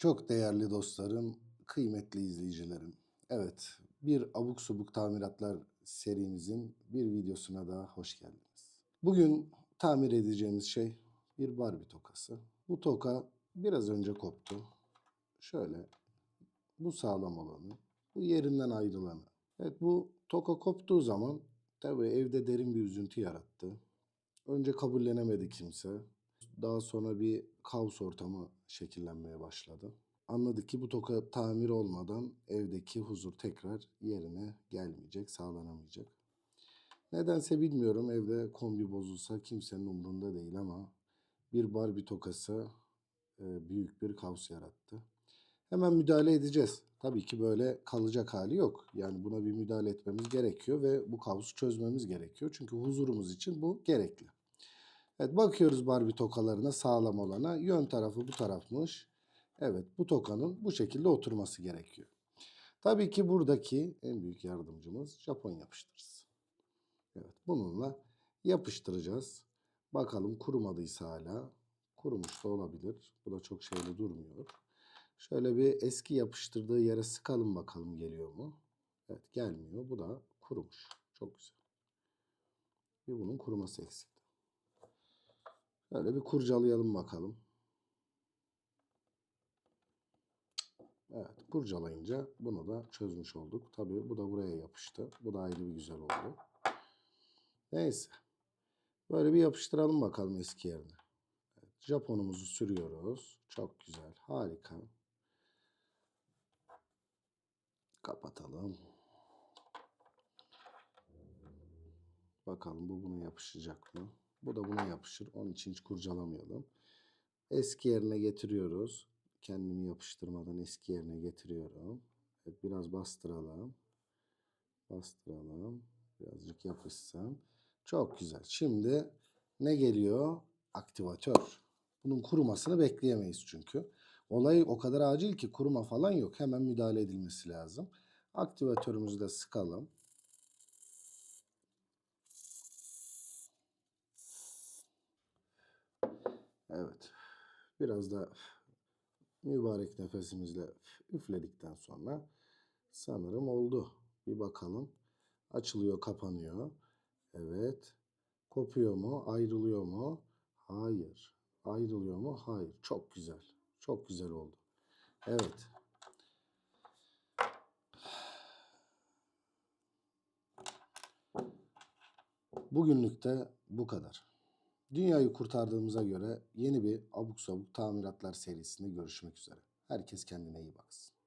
Çok değerli dostlarım, kıymetli izleyicilerim. Evet, bir abuk subuk tamiratlar serimizin bir videosuna daha hoş geldiniz. Bugün tamir edeceğimiz şey bir Barbie tokası. Bu toka biraz önce koptu. Şöyle, bu sağlam olanı, bu yerinden ayrılanı. Evet, bu toka koptuğu zaman tabii evde derin bir üzüntü yarattı. Önce kabullenemedi kimse. Daha sonra bir kaos ortamı şekillenmeye başladı. Anladık ki bu toka tamir olmadan evdeki huzur tekrar yerine gelmeyecek, sağlanamayacak. Nedense bilmiyorum evde kombi bozulsa kimsenin umrunda değil ama bir Barbie tokası e, büyük bir kaos yarattı. Hemen müdahale edeceğiz. Tabii ki böyle kalacak hali yok. Yani buna bir müdahale etmemiz gerekiyor ve bu kaosu çözmemiz gerekiyor. Çünkü huzurumuz için bu gerekli. Evet bakıyoruz Barbie tokalarına sağlam olana. Yön tarafı bu tarafmış. Evet bu tokanın bu şekilde oturması gerekiyor. Tabii ki buradaki en büyük yardımcımız Japon yapıştırıcısı. Evet bununla yapıştıracağız. Bakalım kurumadıysa hala. Kurumuş da olabilir. Bu da çok şeyli durmuyor. Şöyle bir eski yapıştırdığı yere sıkalım bakalım geliyor mu? Evet gelmiyor. Bu da kurumuş. Çok güzel. Bir bunun kuruması eksikti. Böyle bir kurcalayalım bakalım. Evet kurcalayınca bunu da çözmüş olduk. Tabii bu da buraya yapıştı. Bu da ayrı bir güzel oldu. Neyse. Böyle bir yapıştıralım bakalım eski yerine. Evet, Japonumuzu sürüyoruz. Çok güzel. Harika. Kapatalım. Bakalım bu buna yapışacak mı? Bu da buna yapışır. Onun için hiç kurcalamayalım. Eski yerine getiriyoruz. Kendimi yapıştırmadan eski yerine getiriyorum. Evet, biraz bastıralım. Bastıralım. Birazcık yapışsın. Çok güzel. Şimdi ne geliyor? Aktivatör. Bunun kurumasını bekleyemeyiz çünkü. Olay o kadar acil ki kuruma falan yok. Hemen müdahale edilmesi lazım. Aktivatörümüzü de sıkalım. Evet. Biraz da mübarek nefesimizle üfledikten sonra sanırım oldu. Bir bakalım. Açılıyor, kapanıyor. Evet. Kopuyor mu? Ayrılıyor mu? Hayır. Ayrılıyor mu? Hayır. Çok güzel. Çok güzel oldu. Evet. Bugünlük de bu kadar. Dünyayı kurtardığımıza göre yeni bir abuk sabuk tamiratlar serisinde görüşmek üzere. Herkes kendine iyi baksın.